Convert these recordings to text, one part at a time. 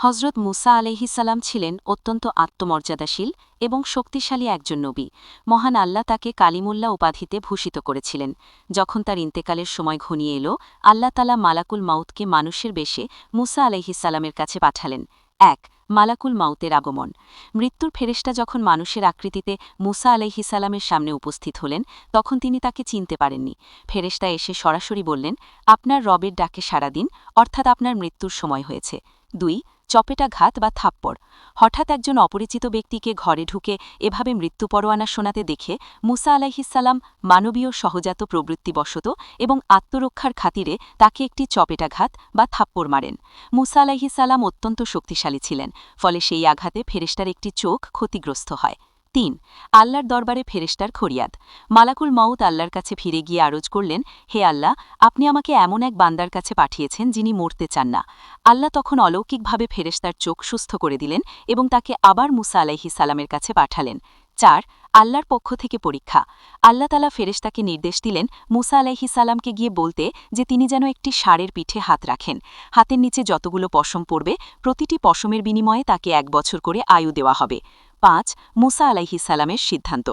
হজরত মুসা আলহিসাল্লাম ছিলেন অত্যন্ত আত্মমর্যাদাশীল এবং শক্তিশালী একজন নবী। মহান আল্লাহ তাকে কালিমুল্লা উপাধিতে ভূষিত করেছিলেন। যখন তার ইন্তেকালের সময় ঘনিয়ে এল, আল্লাহ তালা মালাকুল মাউতকে মানুষের বেশে মুসা আলহিসাল্লামের কাছে পাঠালেন। এক, মালাকুল মাউতের আগমন। মৃত্যুর ফেরেশতা যখন মানুষের আকৃতিতে মুসা আলাইহিসালামের সামনে উপস্থিত হলেন, তখন তিনি তাকে চিনতে পারেননি। ফেরেশতা এসে সরাসরি বললেন, আপনার রবের ডাকে সারা দিন, অর্থাৎ আপনার মৃত্যুর সময় হয়েছে। দুই চপেটাঘাত বা থাপ্পড়। হঠাৎ একজন অপরিচিত ব্যক্তিকে ঘরে ঢুকে এভাবে মৃত্যু পরোয়ানা শোনাতে দেখে মুসা আলাইহিসাল্লাম মানবীয় সহজাত প্রবৃত্তিবশত এবং আত্মরক্ষার খাতিরে তাকে একটি চপেটাঘাত বা থাপ্পড় মারেন। মুসা আলাইহিসাল্লাম অত্যন্ত শক্তিশালী ছিলেন, ফলে সেই আঘাতে ফেরেস্টার একটি চোখ ক্ষতিগ্রস্ত হয়। তিন, আল্লাহর দরবারে ফেরেস্টার খরিয়াদ। মালাকুল মাউত আল্লাহর কাছে ফিরে গিয়ে আরজ করলেন, হে আল্লাহ, আপনি আমাকে এমন এক বান্দার কাছে পাঠিয়েছেন যিনি মরতে চান না। আল্লাহ তখন অলৌকিকভাবে ফেরেস্তার চোখ সুস্থ করে দিলেন এবং তাকে আবার মুসা আলাইহি সালামের কাছে পাঠালেন। চার, আল্লাহর পক্ষ থেকে পরীক্ষা। আল্লাহ তালা ফেরেশতাকে নির্দেশ দিলেন মুসা আলাইহি সালামকে গিয়ে বলতে যে তিনি যেন একটি সারের পিঠে হাত রাখেন। হাতের নিচে যতগুলো পশম পড়বে, প্রতিটি পশমের বিনিময়ে তাকে এক বছর করে আয়ু দেওয়া হবে। পাঁচ, মুসা আলাইহিসালামের সিদ্ধান্ত।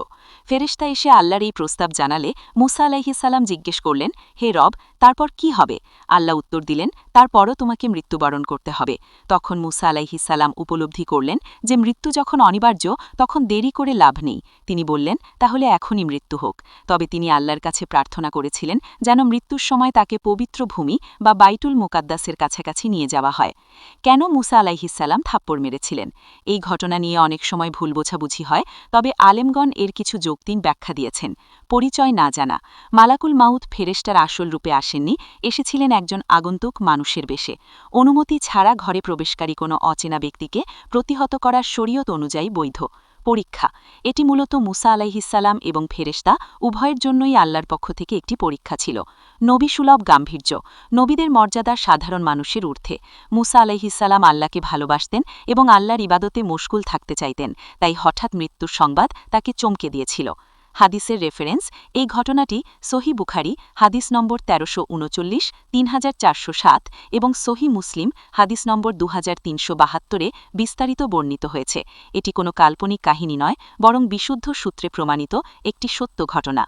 ফেরেশতা এসে আল্লাহর এই প্রস্তাব জানালে মুসা আলাইহিসাল্লাম জিজ্ঞেস করলেন, হে রব, তারপর কি হবে? আল্লাহ উত্তর দিলেন, তারপরও তোমাকে মৃত্যুবরণ করতে হবে। তখন মুসা আলাইহিসাল্লাম উপলব্ধি করলেন যে মৃত্যু যখন অনিবার্য, তখন দেরি করে লাভ নেই। তিনি বললেন, তাহলে এখনই মৃত্যু হোক। তবে তিনি আল্লাহর কাছে প্রার্থনা করেছিলেন যেন মৃত্যুর সময় তাকে পবিত্র ভূমি বা বাইতুল মোকাদ্দাসের কাছাকাছি নিয়ে যাওয়া হয়। কেন মুসা আলাইহিসাল্লাম থাপ্পড় মেরেছিলেন? এই ঘটনা নিয়ে অনেক সময় ভুল বোঝাবুঝি হয়, তবে আলেমগণ এর কিছু যৌক্তিন ব্যাখ্যা দিয়েছেন। পরিচয় না জানা। মালাকুল মাউত ফেরেস্টার আসল রূপে আসেননি, এসেছিলেন একজন আগন্তুক মানুষের বেশে। অনুমতি ছাড়া ঘরে প্রবেশকারী কোনো অচেনা ব্যক্তিকে প্রতিহত করার শরীয়ত অনুযায়ী বৈধ। পরীক্ষা। এটি মূলত মুসা আলাইহিসাল্লাম এবং ফেরেস্তা উভয়ের জন্যই আল্লাহর পক্ষ থেকে একটি পরীক্ষা ছিল। নবী সুলভ গাম্ভীর্য। নবীদের মর্যাদা সাধারণ মানুষের ঊর্ধ্বে। মুসা আলাইহিসাল্লাম আল্লাহকে ভালোবাসতেন এবং আল্লাহর ইবাদতে মুশকুল থাকতে চাইতেন, তাই হঠাৎ মৃত্যুর সংবাদ তাকে চমকে দিয়েছিল। হাদিসের রেফারেন্স এই ঘটনাটি সহি বুখারি, হাদিস নম্বর তেরোশো উনচল্লিশ, তিন হাজার চারশো সাত এবং সহি মুসলিম, হাদিস নম্বর দু হাজার তিনশো বাহাত্তরে বিস্তারিত বর্ণিত হয়েছে। এটি কোনো কাল্পনিক কাহিনী নয়, বরং বিশুদ্ধ সূত্রে প্রমাণিত একটি সত্য ঘটনা।